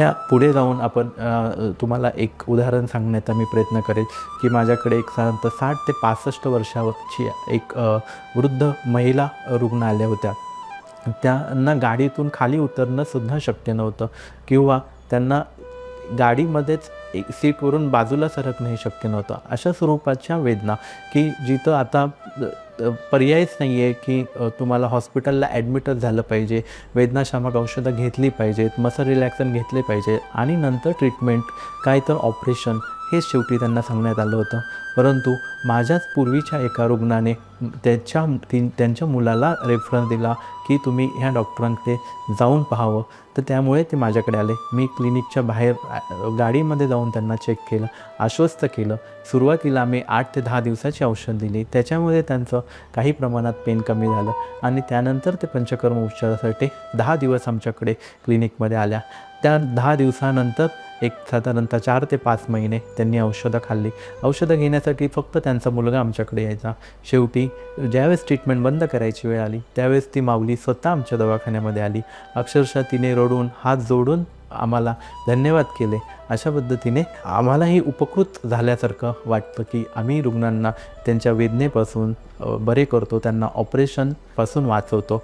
ह्या पुढे जाऊन आपण तुम्हाला एक उदाहरण सांगण्याचा मी प्रयत्न करेल की माझ्याकडे एक साधारणतः साठ ते पासष्ट वर्षावरची एक वृद्ध महिला रुग्ण आल्या होत्या. त्यांना गाडीतून खाली उतरणं सुद्धा शक्य नव्हतं किंवा त्यांना गाडीमध्येच एक सीटवरून बाजूला सरकणंही शक्य नव्हतं. अशा स्वरूपाच्या वेदना की जिथं आता पर्यायच नाही आहे की तुम्हाला हॉस्पिटलला ॲडमिटच झालं पाहिजे वेदनाशामक औषधं घेतली पाहिजेत मसल रिलॅक्सन घेतले पाहिजे आणि नंतर ट्रीटमेंट काय तर ऑपरेशन हेच शेवटी त्यांना सांगण्यात आलं होतं. परंतु माझ्याच पूर्वीच्या एका रुग्णाने त्याच्या ती त्यांच्या मुलाला रेफरन्स दिला की तुम्ही ह्या डॉक्टरांकडे जाऊन पाहावं. तर त्यामुळे ते माझ्याकडे आले. मी क्लिनिकच्या बाहेर गाडीमध्ये जाऊन त्यांना चेक केलं आश्वस्त केलं. सुरुवातीला आम्ही आठ ते दहा दिवसाची औषध दिली. त्याच्यामुळे त्यांचं काही प्रमाणात पेन कमी झालं. आणि त्यानंतर ते पंचकर्म उपचारासाठी दहा दिवस आमच्याकडे क्लिनिकमध्ये आल्या. त्या दहा दिवसानंतर एक साधारणतः चार ते पाच महिने त्यांनी औषधं खाल्ली. औषधं घेण्यासाठी फक्त त्यांचा मुलगा आमच्याकडे यायचा. शेवटी ज्यावेळेस ट्रीटमेंट बंद करायची वेळ आली त्यावेळेस ती माऊली स्वतः आमच्या दवाखान्यामध्ये आली. अक्षरशः तिने रडून हात जोडून आम्हाला धन्यवाद केले. अशा पद्धतीने आम्हालाही उपकृत झाल्यासारखं वाटतं की आम्ही रुग्णांना त्यांच्या वेदनेपासून बरे करतो त्यांना ऑपरेशनपासून वाचवतो.